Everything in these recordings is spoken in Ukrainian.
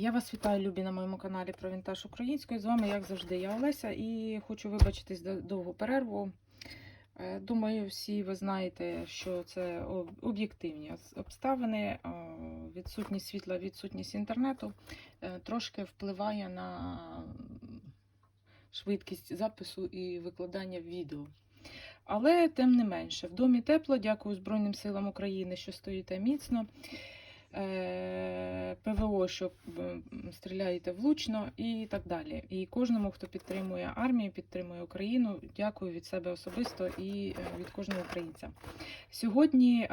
Я вас вітаю, любі, на моєму каналі про вінтаж українською. З вами, як завжди, я Олеся, і хочу вибачитись за довгу перерву. Е, Думаю, всі ви знаєте, що це об'єктивні обставини. е, Відсутність світла, відсутність інтернету е, трошки впливає на швидкість запису і викладання відео. Але тим не менше, в домі тепло, дякую Збройним силам України, що стоїте міцно. Е, ПВО, що стріляєте влучно і так далі. І кожному, хто підтримує армію, підтримує Україну, дякую від себе особисто і е, від кожного українця. Сьогодні е,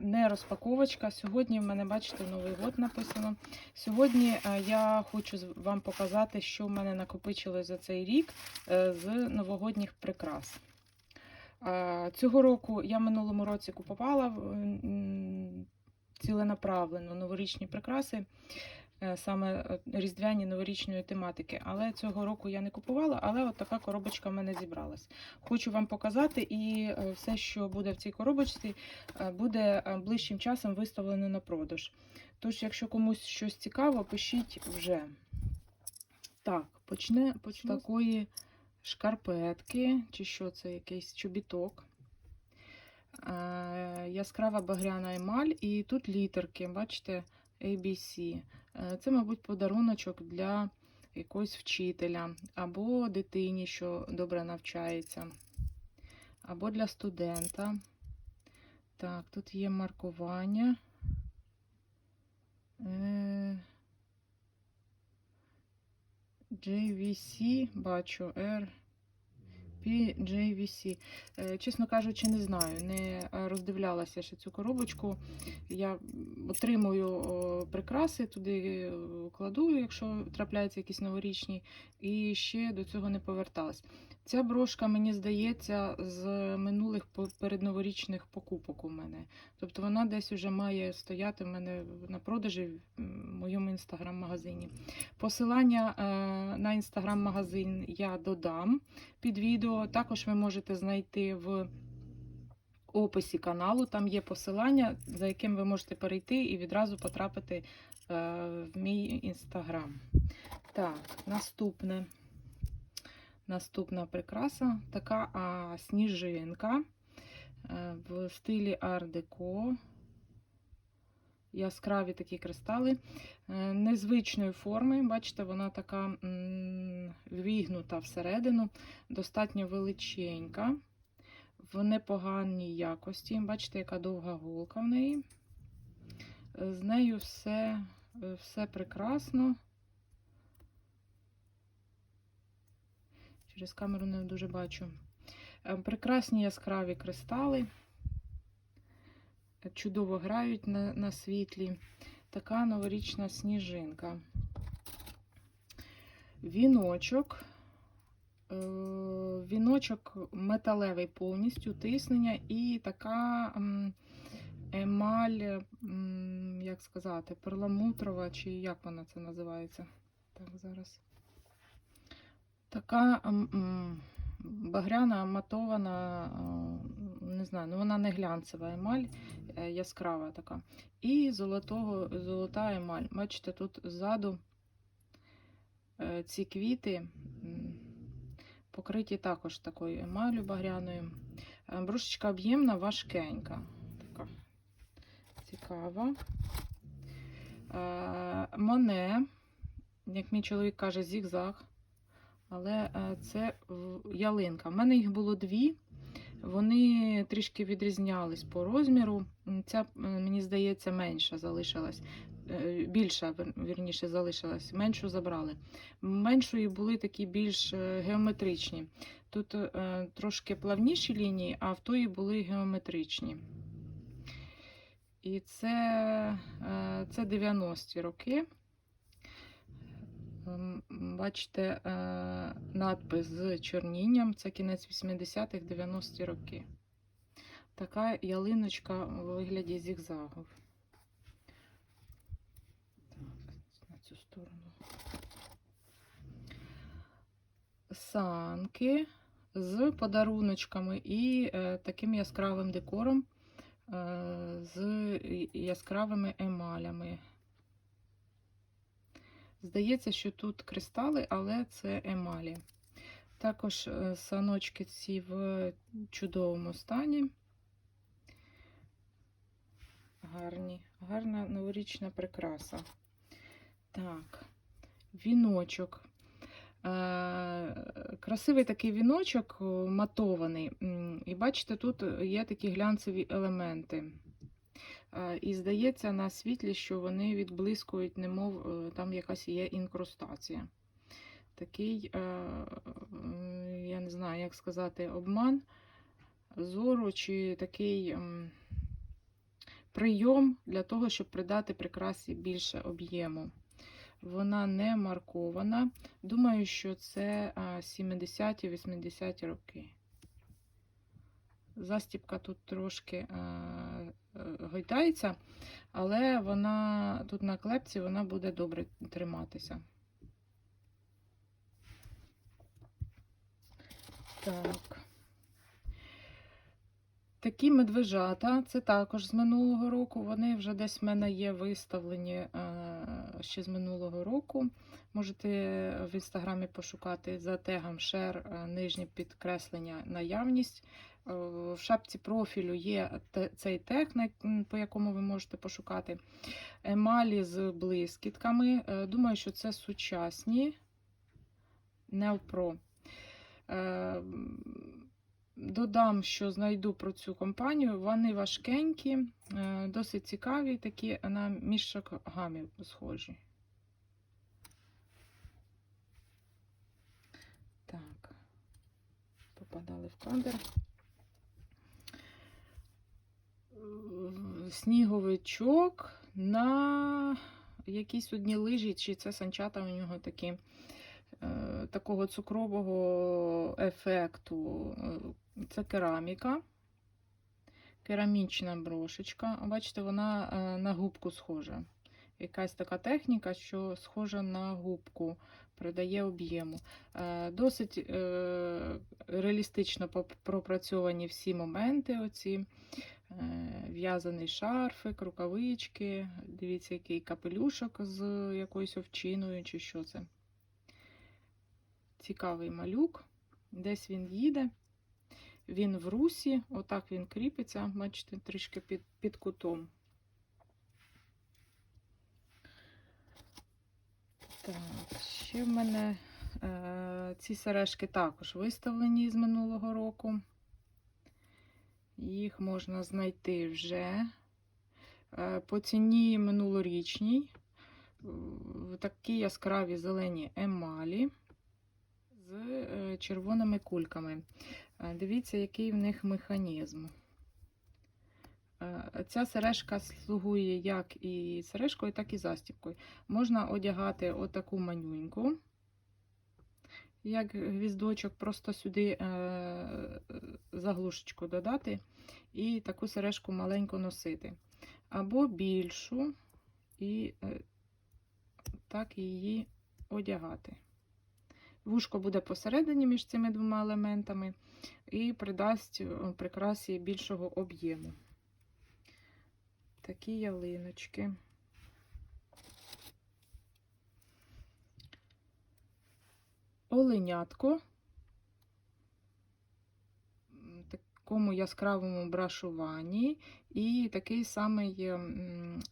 не розпаковочка, сьогодні в мене, бачите, Новий год написано. Сьогодні е, я хочу вам показати, що в мене накопичилось за цей рік е, з новогодніх прикрас. Е, Цього року я минулому році купувала ціленаправлено новорічні прикраси, е, саме е, різдвяні новорічної тематики. Але цього року я не купувала, але от така коробочка в мене зібралась. Хочу вам показати, і е, все, що буде в цій коробочці, буде ближчим часом виставлено на продаж. Тож, якщо комусь щось цікаво, пишіть вже. Так, почне з такої шкарпетки, чи що це якийсь чобіток. Е, яскрава багряна емаль, і тут літерки, бачите, ABC. Е, Це, мабуть, подаруночок для якогось вчителя, або дитині, що добре навчається, або для студента. Так, тут є маркування. Е, JVC, бачу, R. PJVC. Е, Чесно кажучи, не знаю, не роздивлялася ще цю коробочку. Я отримую прикраси, туди е, кладу, якщо трапляються якісь новорічні, і ще до цього не поверталась. Ця брошка, мені здається, з минулих передноворічних покупок у мене. Тобто вона десь вже має стояти в мене на продажі в моєму інстаграм-магазині. Посилання е, на інстаграм-магазин я додам під відео. Також ви можете знайти в описі каналу. Там є посилання, за яким ви можете перейти і відразу потрапити е, в мій інстаграм. Так, наступне. Наступна прикраса така а, сніжинка е, в стилі ар-деко. Яскраві такі кристали е, незвичної форми. Бачите, вона така м, ввігнута всередину, достатньо величенька, в непоганій якості. Бачите, яка довга голка в неї. З нею все, е, все прекрасно. Через камеру не дуже бачу. Е, Прекрасні яскраві кристали. Чудово грають на, на світлі. Така новорічна сніжинка. Віночок. Е, Віночок металевий повністю, тиснення і така емаль, як сказати, перламутрова, чи як вона це називається? Так, зараз. Така багряна, матована, е, не знаю, ну вона не глянцева емаль, е, яскрава така. І золотого, золота емаль. Бачите, тут ззаду е, ці квіти покриті також такою емалю багряною. Брошечка об'ємна, важкенька. Така цікава. Моне, як мій чоловік каже, зігзаг. Але е, це ялинка. У мене їх було дві. Вони трішки відрізнялись по розміру. Ця, мені здається, менша залишилась. Е, Більша, вір- вірніше, залишилась. Меншу забрали. Меншої були такі більш е, геометричні. Тут трошки плавніші лінії, а в тої були геометричні. І це, це 90-ті роки. Бачите, е, надпис з чорнінням. Це кінець 80-х, 90-ті роки. Така ялиночка у вигляді зігзагів. Так, на цю сторону. Санки з подаруночками і е, таким яскравим декором, е, з яскравими емалями. Здається, що тут кристали, але це емалі. Також е, саночки ці в чудовому стані. Гарні, гарна новорічна прикраса. Так, віночок. Е, Красивий такий віночок матований. І бачите, тут є такі глянцеві елементи. Е, І здається на світлі, що вони відблискують, немов е, там якась є інкрустація. Такий, е, я не знаю, як сказати, обман зору чи такий прийом для того, щоб придати прикрасі більше об'єму. Вона не маркована. Думаю, що це 70-80 роки. Застіпка тут трошки гойдається, але вона тут на клепці вона буде добре триматися. Так. Такі медвежата, це також з минулого року. Вони вже десь в мене є виставлені е, ще з минулого року. Можете в інстаграмі пошукати за тегом share, е, нижнє підкреслення наявність. Е, В шапці профілю є цей тег, по якому ви можете пошукати. Емалі з блискітками. Е, Думаю, що це сучасні Неопро. Додам, що знайду про цю компанію. Вони важкенькі, е, досить цікаві, такі на мішок гамів схожі. Так, попадали в кадр. Е, Сніговичок на якійсь одній лижі, чи це санчата у нього такі е, такого цукрового ефекту. Е, Це кераміка, керамічна брошечка. Бачите, вона е, на губку схожа. Якась така техніка, що схожа на губку, придає об'єму. Досить реалістично пропрацьовані всі моменти. Оці. Е, В'язаний шарфик, рукавички. Дивіться, який капелюшок з якоюсь овчиною, чи що це. Цікавий малюк. Десь він їде. Він в русі, отак він кріпиться, бачите, трішки під, під кутом. Так, ще в мене е, ці сережки також виставлені з минулого року. Їх можна знайти вже е, по ціні минулорічній. Такі яскраві зелені емалі з е, червоними кульками. Е, Дивіться, який в них механізм. Ця сережка слугує як і сережкою, так і застібкою. Можна одягати отаку манюньку, як гвіздочок, просто сюди е, заглушечку додати і таку сережку маленьку носити. Або більшу, і е, так її одягати. Вушко буде посередині між цими двома елементами і придасть прикрасі більшого об'єму. Такі ялиночки. Оленятко. Такому яскравому брашуванні. І такий самий,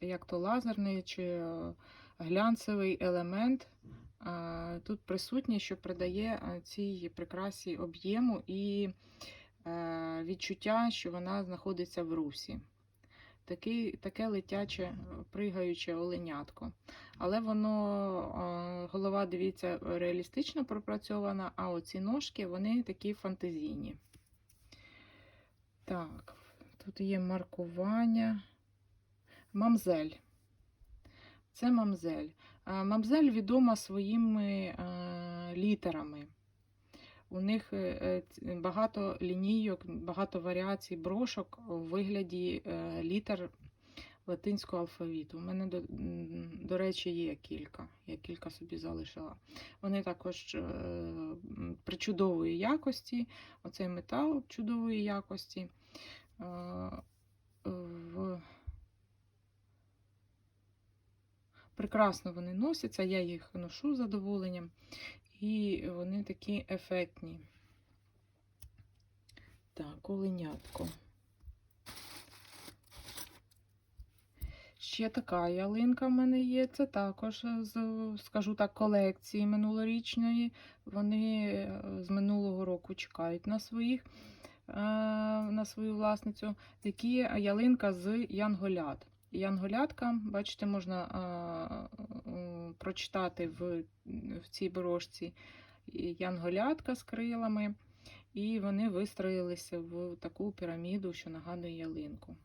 як то лазерний чи е, глянцевий елемент тут присутній, що придає цій прикрасі об'єму і е, відчуття, що вона знаходиться в русі. Такий, таке летяче, е, пригаюче оленятко. Але воно, е, голова, дивіться, реалістично пропрацьована, а оці ножки, вони такі фантазійні. Так, тут є маркування. Мамзель. Це мамзель. Мамзель відома своїми е, літерами. У них е, е, багато лінійок, багато варіацій брошок у вигляді літер латинського алфавіту. У мене, до, до речі, є кілька. Я кілька собі залишила. Вони також е, м, причудової якості. Оцей метал чудової якості. Е, в Прекрасно вони носяться, я їх ношу з задоволенням. І вони такі ефектні. Так, оленятко. Ще така ялинка в мене є. Це також з, скажу так, колекції минулорічної. Вони е, з минулого року чекають на своїх, е, на свою власницю. Такі ялинка з янголят. Янголятка, бачите, можна е, е, прочитати в, в цій брошці янголятка з крилами. І вони вистроїлися в таку піраміду, що нагадує ялинку.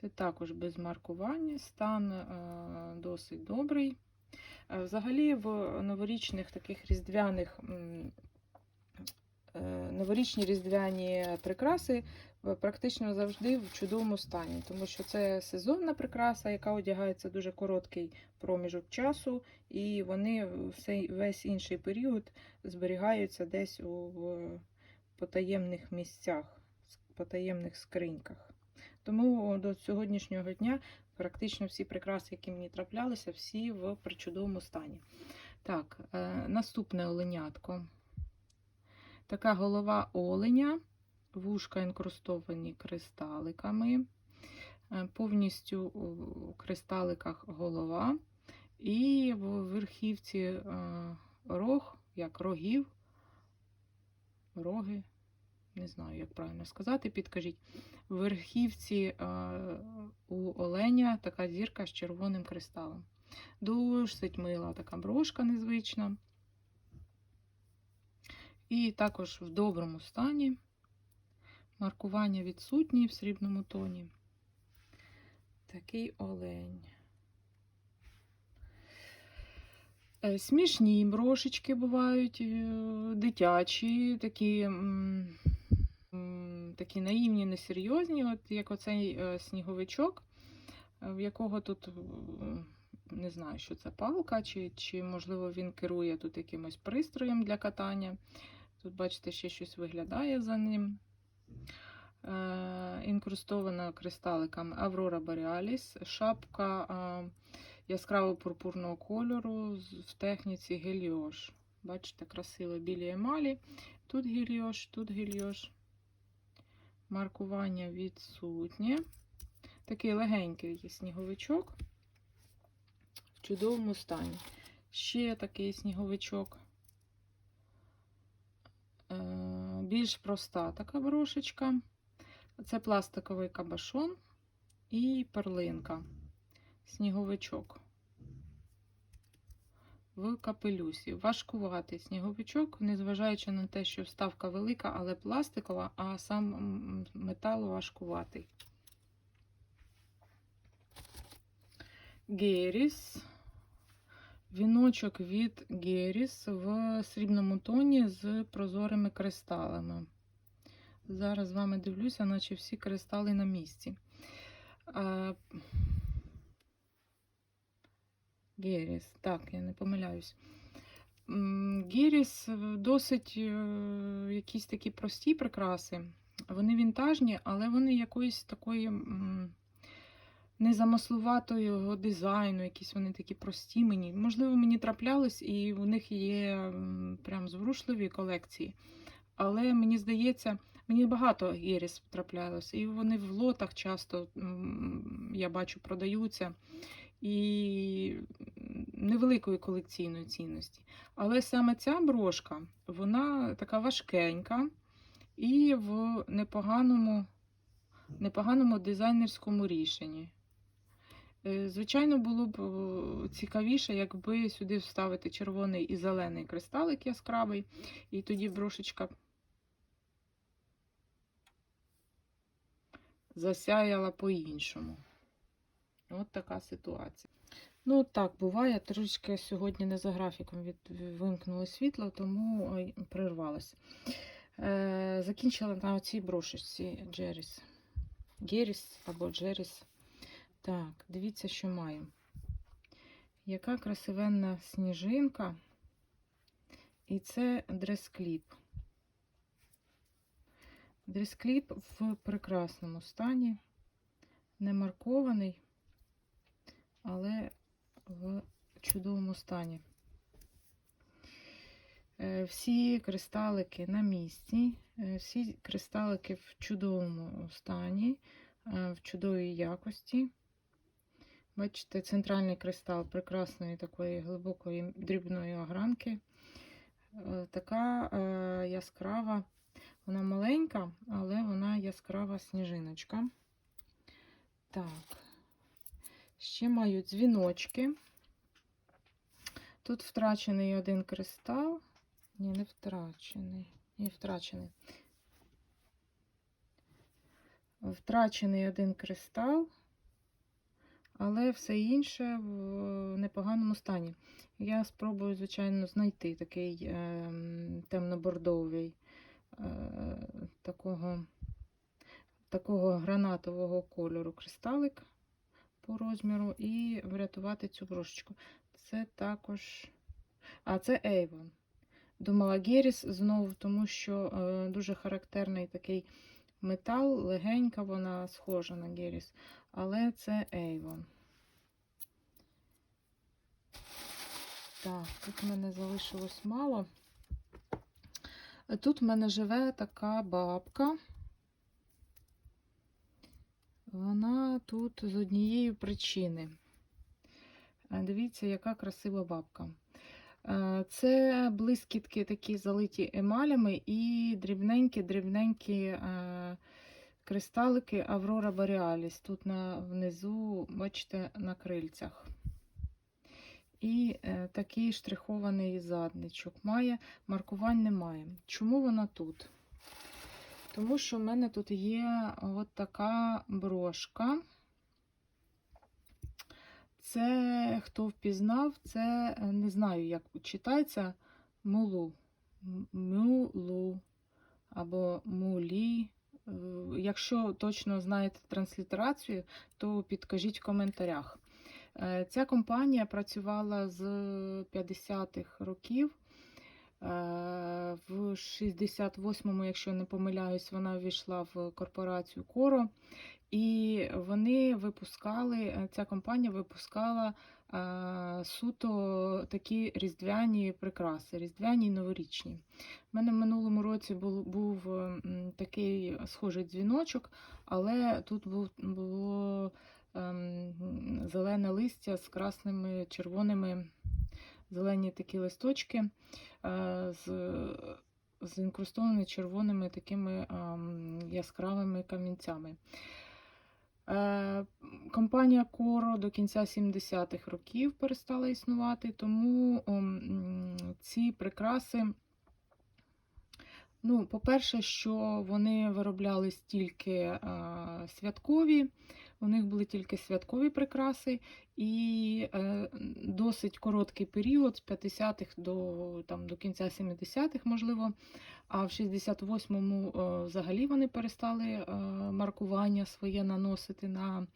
Це також без маркування, стан е, досить добрий. Е, Взагалі, в новорічних таких різдвяних е, новорічні різдвяні прикраси практично завжди в чудовому стані, тому що це сезонна прикраса, яка одягається дуже короткий проміжок часу, і вони весь інший період зберігаються десь у потаємних місцях, потаємних скриньках. Тому до сьогоднішнього дня практично всі прикраси, які мені траплялися, всі в причудовому стані. Так, е, наступне оленятко. Така голова оленя, вушка інкрустовані кристаликами, е, повністю у кристаликах голова, і в верхівці е, рог, як рогів, роги, не знаю, як правильно сказати, підкажіть. В верхівці е, у оленя така зірка з червоним кристалом. Досить мила така брошка незвична. І також в доброму стані. Маркування відсутні в срібному тоні. Такий олень. Е, Смішні брошечки бувають, е, дитячі, такі, такі наївні, несерйозні, от як оцей е, сніговичок, е, в якого тут е, не знаю, що це палка, чи, чи можливо він керує тут якимось пристроєм для катання. Тут, бачите, ще щось виглядає за ним. Інкрустована кристаликами Аврора Borealis, шапка е, яскраво пурпурного кольору в техніці геліош. Бачите, красиво білі емалі. Тут геліош, тут геліош. Маркування відсутнє. Такий легенький сніговичок в чудовому стані. Ще такий сніговичок. Е, Більш проста така брошечка. Це пластиковий кабашон і перлинка. Сніговичок. В капелюсі. Важкуватий сніговичок, незважаючи на те, що вставка велика, але пластикова, а сам метал важкуватий. Геріс. Віночок від Геріс в срібному тоні з прозорими кристалами. Зараз з вами дивлюся, наче всі кристали на місці. Геріс, так, я не помиляюсь. Геріс е, досить е, якісь такі прості прикраси. Вони вінтажні, але вони якоїсь такої м, незамислуватого дизайну, якісь вони такі прості мені. Можливо, мені траплялись, і в них є прям зворушливі колекції. Але мені здається, мені багато Геріс траплялось, і вони в лотах часто я бачу продаються. І невеликої колекційної цінності. Але саме ця брошка, вона така важкенька і в непоганому, непоганому дизайнерському рішенні. Е, Звичайно, було б е, цікавіше, якби сюди вставити червоний і зелений кристалик яскравий, і тоді брошечка засяяла по-іншому. От така ситуація. Ну, так, буває, трошки сьогодні не за графіком від, вимкнуло світло, тому ой. Е, закінчила на цій брошечці Джеріс. Геріс або Джеріс. Так, дивіться, що маю. Яка красивенна сніжинка. І це дрес-кліп. Дрес-кліп в прекрасному стані, не маркований, але в чудовому стані. Е, Всі кристалики на місці, е, всі кристалики в чудовому стані, е, в чудовій якості. Бачите, центральний кристал прекрасної такої глибокої дрібної огранки. Така яскрава, вона маленька, але вона яскрава сніжиночка. Так, ще маю дзвіночки. Тут втрачений один кристал. Ні, не втрачений. Ні, втрачений. Втрачений один кристал, але все інше в непоганому стані. Я спробую, звичайно, знайти такий е, темно-бордовий, е, такого, такого гранатового кольору кристалик по розміру і врятувати цю брошечку. Це також. А, це Avon. Думала Геріс знову, тому що е, дуже характерний такий метал, легенька вона схожа на Геріс, але це Avon. Так, тут в мене залишилось мало. Тут в мене живе така бабка. Вона тут з однієї причини. Е, Дивіться, яка красива бабка. Е, Це блискітки такі залиті емалями і дрібненькі-дрібненькі е, кристалики Аврора Borealis. Тут на, внизу, бачите, на крильцях. І такий штрихований задничок має, маркувань немає. Чому вона тут? Тому що в мене тут є от така брошка. Це, хто впізнав, це е, не знаю, як читається мулу. М- Мюлу або мулі. Е, Якщо точно знаєте транслітерацію, то підкажіть в коментарях. Е, Ця компанія працювала з 50-х років. Е, В 68-му, якщо не помиляюсь, вона ввійшла в корпорацію Коро. І вони випускали, е, ця компанія випускала е, суто такі різдвяні прикраси, різдвяні новорічні. У мене в минулому році був, був такий схожий дзвіночок, але тут був, було ем, зелене листя з красними, червоними, зелені такі листочки е, з, з інкрустованими червоними такими ем, яскравими камінцями. Е, Компанія Коро до кінця 70-х років перестала існувати, тому ці прикраси, ну, по-перше, що вони вироблялись тільки е, святкові, у них були тільки святкові прикраси, і е, досить короткий період з 50-х до, там, до кінця 70-х, можливо. А в 68-му е, взагалі вони перестали е, маркування своє наносити на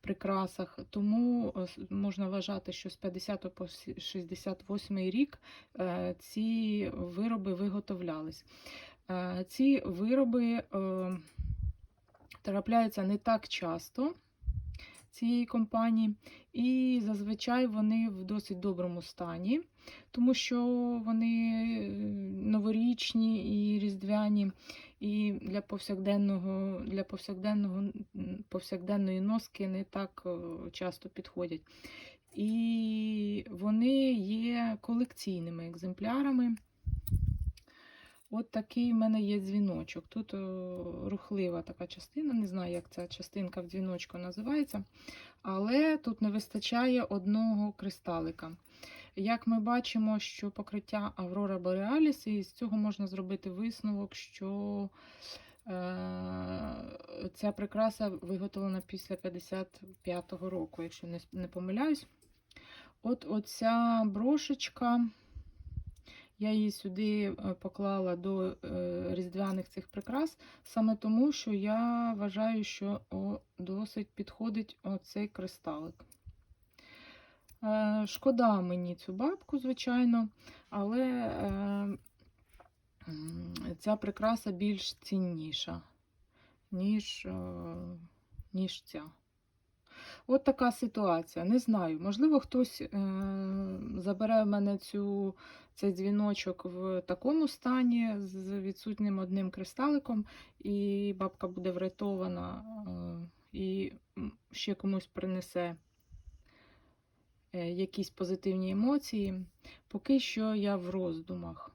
прикрасах. Тому е, можна вважати, що з 50 по сі- 68 рік е, ці вироби виготовлялись. Е, Ці вироби е, трапляються не так часто цієї компанії, і зазвичай вони в досить доброму стані, тому що вони е, новорічні і різдвяні, і для повсякденного, для повсякденного, повсякденної носки не так е, часто підходять. І вони є колекційними екземплярами. От такий в мене є дзвіночок. Тут рухлива така частина, не знаю, як ця частинка в дзвіночку називається, але тут не вистачає одного кристалика. Як ми бачимо, що покриття Аврора Borealis, і з цього можна зробити висновок, що е, ця прикраса виготовлена після 55-го року, якщо не помиляюсь. От оця брошечка. Я її сюди е, поклала до е, різдвяних цих прикрас, саме тому, що я вважаю, що досить підходить оцей кристалик. Е, Шкода мені цю бабку, звичайно, але ця прикраса більш цінніша, ніж, ніж ця. От така ситуація. Не знаю. Можливо, хтось е- забере в мене цю, цей дзвіночок в такому стані з відсутнім одним кристаликом, і бабка буде врятована е- і ще комусь принесе е, якісь позитивні емоції. Поки що я в роздумах.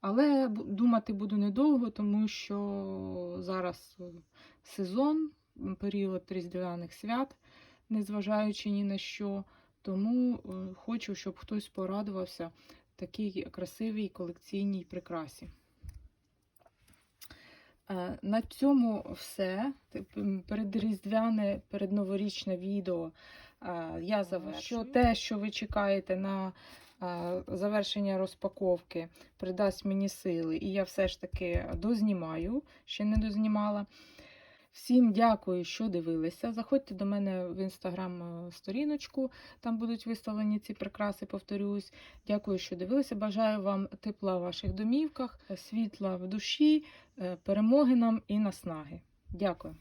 Але думати буду недовго, тому що зараз е, сезон, період різдвяних свят, незважаючи ні на що. Тому е, хочу, щоб хтось порадувався такій красивій колекційній прикрасі. Е, На цьому все. Передріздвяне, передноворічне відео е, я завершую. Те, що ви чекаєте на завершення розпаковки, придасть мені сили, і я все ж таки дознімаю, ще не дознімала. Всім дякую, що дивилися. Заходьте до мене в інстаграм-сторіночку, там будуть виставлені ці прикраси, повторюсь. Дякую, що дивилися. Бажаю вам тепла в ваших домівках, світла в душі, е, перемоги нам і наснаги. Дякую.